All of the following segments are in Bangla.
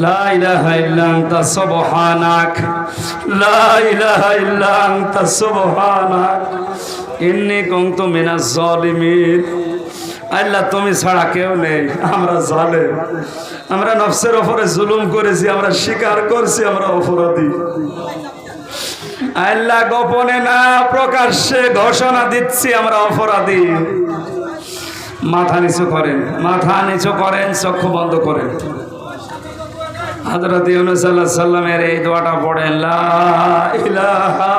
لا إله إلا أنت سبحانك لا إله إلا أنت سبحانك إني كنت من الظالمين আল্লাহ তুমি ছাড়া কেউ নেই আমরা জালে আমরা নফসের ওপরে জুলুম করেছি আমরা স্বীকার করছি আমরা অপরাধী আল্লাহ গোপনে না প্রকাশ্যে ঘোষণা দিচ্ছি আমরা অপরাধী মাথা নিচু করেন মাথা নিচু করেন চক্ষু বন্ধ করেন হজরত ইউনুস আল্লাহ সাল্লামের এই দোয়াটা পড়েন লা ইলাহা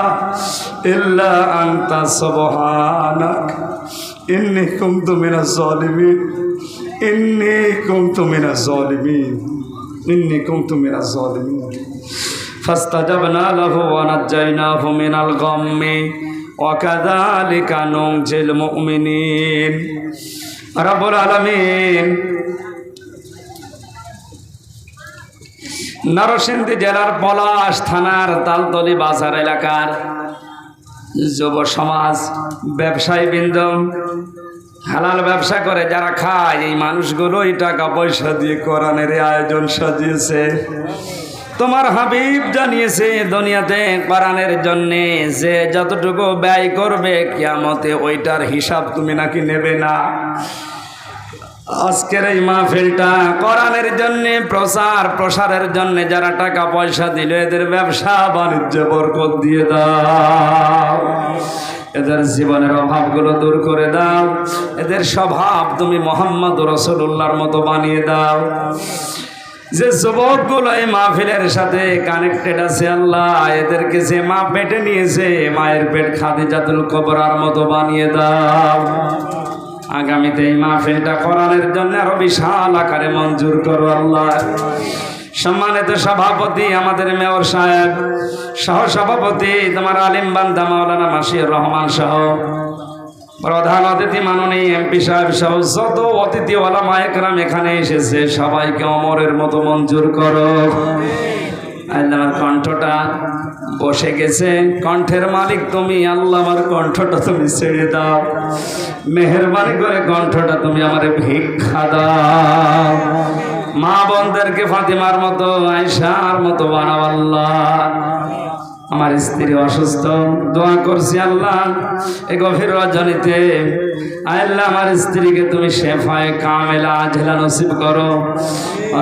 ইল্লা আনতা সুবহানাক ইন্নী কুনতু মিনাজ জালিমিন ইন্নী কুনতু মিনাজ জালিমিন ইন্নী কুনতু মিনাজ জালিমিন فاستجبنا له ونجيناه من الغم وكذلك ننجي المؤمنين رب العالمين নরসিংদী জেলার পলাশ থানার তালতলি বাজার এলাকার যুব সমাজ ব্যবসায়ী বৃন্দ, হালাল ব্যবসা করে যারা খায়, এই মানুষগুলোই টাকা পয়সা দিয়ে কোরআনের আয়োজন সাজিয়েছে। তোমার হাবিব জানিয়েছে, দুনিয়াতে কোরআনের জন্যে যে যতটুকু ব্যয় করবে, কিয়ামতে ওইটার হিসাব তুমি নাকি নেবে না। আজকের এই মাহফিলটা কোরআনের জন্য, প্রচার, প্রসারের জন্য যারা টাকা পয়সা দিল, এদের ব্যবসা, বাণিজ্য বরকত দিয়ে দাও। এদের জীবনের অভাবগুলো দূর করে দাও। এদের স্বভাব তুমি মোহাম্মদ রসুল্লাহর মতো বানিয়ে দাও। যে যুবকগুলো এই মাহফিলের সাথে কানেক্টেড আছে, আল্লাহ, এদেরকে যে মা পেটে নিয়েছে, মায়ের পেট খাদি খাদিজাতুল কবরার মতো বানিয়ে দাও। আগামীতে এই মাহফিলটা কোরআনের জন্য আরও বিশাল আকারে মঞ্জুর করো আল্লাহ। সম্মানিত সভাপতি, আমাদের মেয়র সাহেব সহ সভাপতি তোমার আলিম বান্দা মাওলানা মাসির রহমান সহ, প্রধান অতিথি মাননীয় এমপি সাহেব সহ, যত অতিথি মায়েকরাম এখানে এসেছে, সবাইকে অমরের মতো মঞ্জুর করো। আল্লাহ আমার কণ্ঠটা বসে গেছে। কণ্ঠের মালিক তুমি আল্লাহ আমার কণ্ঠটা তুমি ছেড়ে দাও। মেহরবানি করে কণ্ঠটা তুমি আমার ভিক্ষা দাও। মা বোনদেরকে ফাতিমার মতো আয়সার মতো বানাও আল্লাহ। আমার স্ত্রী অসুস্থ, দোয়া করছি আল্লাহ, এ গভীর রজনীতে। আল্লাহ, আমার স্ত্রীকে তুমি শেফায় কামেলা আজলা নসিব করো।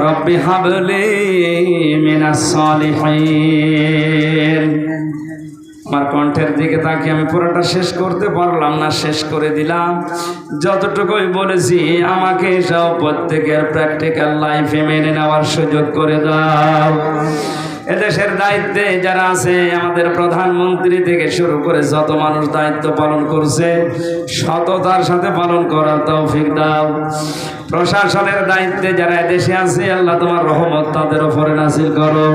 রব্বি হাবলি মিনাস সলিহিন। আমার কণ্ঠের দিকে তাকে আমি পুরোটা শেষ করতে পারলাম না, শেষ করে দিলাম। যতটুকুই বলেছি, আমাকে সব প্রত্যেকের প্র্যাকটিক্যাল লাইফে মেনে নেওয়ার সুযোগ করে দাও। এদেশের দায়িত্বে যারা আছে, আমাদের প্রধানমন্ত্রী থেকে শুরু করে যত মানুষ দায়িত্ব পালন করছে, সততার সাথে পালন করার তৌফিক দাও। প্রশাসনের দায়িত্বে যারা এদেশে আছে, আল্লাহ তোমার রহমত তাদের উপরে নাসিল করো।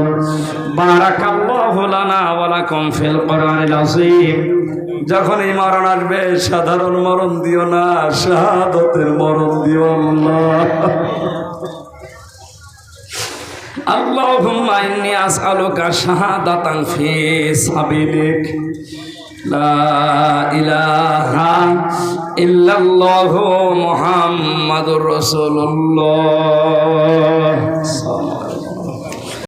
যখন এই মরণ আসবে, সাধারণ মরণ দিও না, শাহাদতের মরণ দিও আল্লাহ। اللهم إني أسألك شهادة في سبيلك لا إله إلا الله محمد رسول الله